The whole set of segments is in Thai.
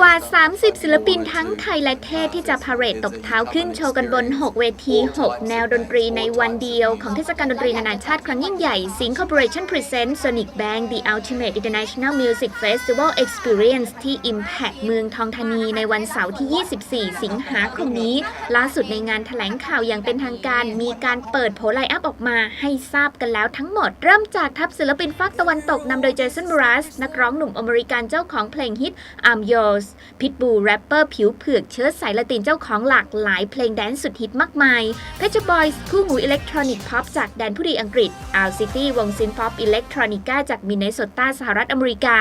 กว่า dressed up. 30 ศิลปินทั้งไทยและเทศที่จะพาเหรดตบเท้าขึ้นโชว์กันบน 6 เวที 6 แนวดนตรีในวันเดียว ของเทศกาลดนตรีนานาชาติครั้งยิ่งใหญ่ Sing Corporation Present Sonic Bank The Ultimate International Music Festival Experience ที่ Impact เมืองทองธานีในวันเสาร์ที่ 24 สิงหาคมนี้ ล่าสุดในงานแถลงข่าวอย่างเป็นทางการ มีการเปิดโผล่ไลน์อัพออกมาให้ทราบกันแล้วทั้งหมด เริ่มจากทัพศิลปินฝากตะวันตกนำโดยเจสัน m รัสนักร้องหนุ่มอเมริกันเจ้าของเพลงฮิต I'm Yours พิทบูแรปเปอร์ผิวเผือกเชื้อสายละตินเจ้าของหลากหลายเพลงแดนซ์สุดฮิตมากมายเพชรบอยส์คู่หูอิเล็กทรอนิกส์พ็อปจากแดนผู้ดีอังกฤษ Al City วงซินป๊อปอิเล็กทรอนิก้าจากมินเนโซตาสหรัฐอเมริกา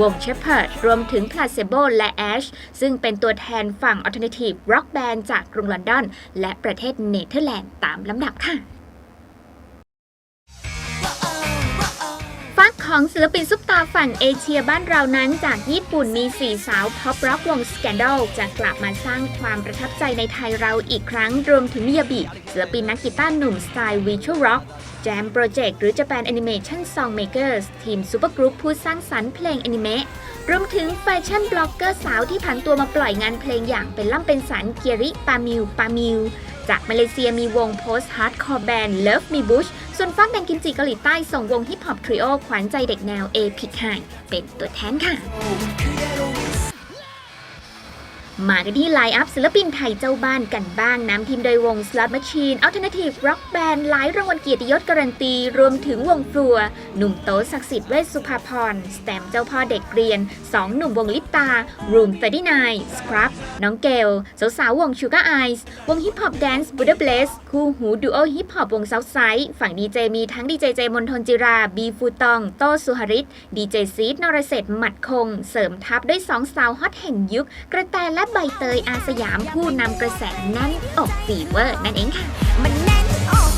วง Shepherd รวมถึง Placebo และ Ash ซึ่งเป็นตัวแทนฝั่ง Alternative Rock Band จากกรุงลอนดอน และประเทศเนเธอร์แลนด์ตามลำดับค่ะ ของศิลปินซุปตาฝั่งเอเชียบ้านเรานั้นจากญี่ปุ่นมี4สาวพ็อปร็อกวง Scandal จะกลับมาสร้างความประทับใจในไทยเราอีกครั้ง รวมถึงมิยาบิศิลปินนักกีตาร์หนุ่มสไตล์ Visual Rock Jam Project หรือ Japan Animation Song Makers ทีมซูเปอร์กรุ๊ปผู้สร้างสรรค์เพลงอนิเมะรวมถึงแฟชั่นบล็อกเกอร์สาวที่ผันตัวมาปล่อยงานเพลงอย่างเป็นล่ำเป็นสันเกียริปามิวปามิว จากมาเลเซียมีวงโพสต์ฮาร์ดคอร์แบน Love Me Bush ส่วนฟักแดนกิมจิเกาหลีใต้ส่งวงฮิปฮอปทริโอขวัญใจเด็กแนวเอพิคไฮเป็นตัวแทนค่ะ มากันที่ไลน์อัพศิลปินไทยเจ้าบ้านกันบ้างนำทีมโดยวง Slot Machine Alternative Rock Band หลายรางวัลเกียรติยศการันตี รวมถึงวงฟลัว หนุ่มโตศักดิ์สิทธิ์เวชสุภาพร สแตมเจ้าพ่อเด็กเรียน 2 หนุ่มวงลิปตา Room 39 Scrub น้องเกล สาวสาววง Sugar Eyes วงฮิปฮอปแดนซ์ Buddha Bless คู่หูดูโอฮิปฮอปวง Southside ฝั่งดีเจมีทั้งดีเจเจมนทนจิรา บีฟูตอง โตสุหริตดีเจซีดนรเศรษฐ์หมัดคง เสริมทัพด้วยสองสาวฮอตแห่งยุค กระแตและใบเตยอาสยามผู้นำกระแสแน่นอกฟีเวอร์นั่นเองค่ะ มันแน่นอก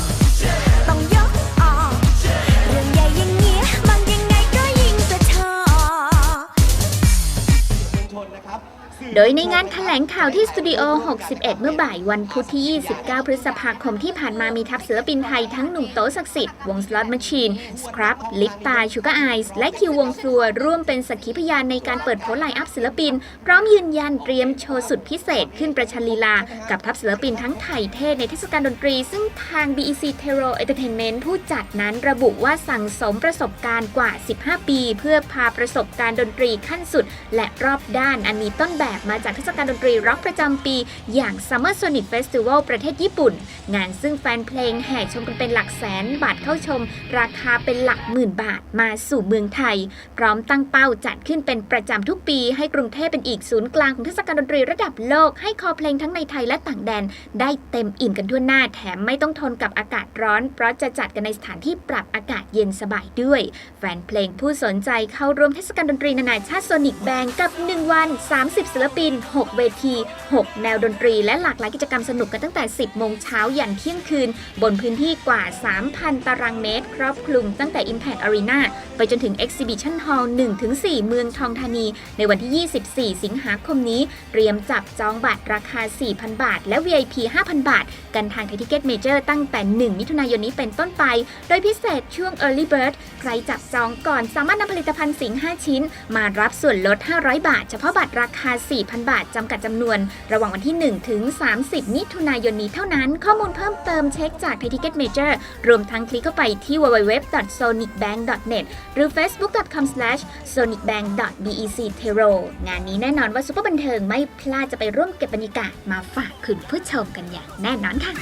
โดยในงานแถลงข่าวที่สตูดิโอ 61 เมื่อบ่ายวันพุธที่ 29 พฤษภาคมที่ผ่านมามีทัพศิลปินไทยทั้งหนุ่มโตศักดิ์สิทธิ์ วง Slot Machine Scrub ลิปตา Sugar Eyes และคิววงฟลัวร่วมเป็นสักขีพยานในการเปิดโผล่ไลน์อัพศิลปิน พร้อมยืนยันเตรียมโชว์สุดพิเศษขึ้นประชันลีลา กับทัพศิลปินทั้งไทยเทศในเทศกาลดนตรี ซึ่งทาง BEC t e r o Entertainment ผู้จัดนั้นระบุว่าสั่งสมประสบการณ์กว่า 15 ปี เพื่อพาประสบการณ์ดนตรีขั้นสุด และรอบด้านอันมีต้นแบบมาจากเทศกาลดนตรีร็อกประจำปี อย่าง Summer Sonic Festival ประเทศญี่ปุ่น งานซึ่งแฟนเพลงแห่ชมกันเป็นหลักแสนบาทเข้าชม ราคาเป็นหลักหมื่นบาทมาสู่เมืองไทย พร้อมตั้งเป้าจัดขึ้นเป็นประจำทุกปี ให้กรุงเทพเป็นอีกศูนย์กลางของเทศกาลดนตรีระดับโลกให้คอเพลงทั้งในไทยและต่างแดน ได้เต็มอิ่มกันทั่วหน้าแถมไม่ต้องทนกับอากาศร้อน เพราะจะจัดกันในสถานที่ปรับอากาศเย็นสบายด้วย แฟนเพลงผู้สนใจเข้าร่วมเทศกาลดนตรีนานาชาติโซนิกแบงกับ 1 วัน 30ศิลปิน 6 เวที 6 แนวดนตรี และหลากหลายกิจกรรมสนุกกันตั้งแต่ 10 โมงเช้ายันเที่ยงคืน บนพื้นที่กว่า 3,000 ตารางเมตร ครอบคลุมตั้งแต่ Impact Arena ไปจนถึง Exhibition Hall 1-4 เมืองทองธานี ในวันที่ 24 สิงหาคมนี้ เตรียมจับจองบัตรราคา 4,000 บาท และ VIP 5,000 บาท กันทางไททิเก็ตเมเจอร์ตั้งแต่ 1 มิถุนายนนี้เป็นต้นไป โดยพิเศษช่วง Early Bird ใครจับจองก่อนสามารถนำผลิตภัณฑ์สิงห์5ชิ้น มารับส่วนลด 500 บาท เฉพาะบัตรราคา 4 4,000 บาทจำกัดจำนวน ระหว่างวันที่ 1 ถึง 30 มิถุนายนนี้เท่านั้น ข้อมูลเพิ่มเติมเช็คจากไทยทิเก็ตเมเจอร์รวมทั้งคลิกเข้าไปที่ www.sonicbank.net หรือ facebook.com/sonicbank.bectero งานนี้แน่นอนว่าซุปเปอร์บันเทิงไม่พลาดจะไปร่วมเก็บบรรยากาศมาฝากคุณผู้ชมกันอย่างแน่นอนค่ะ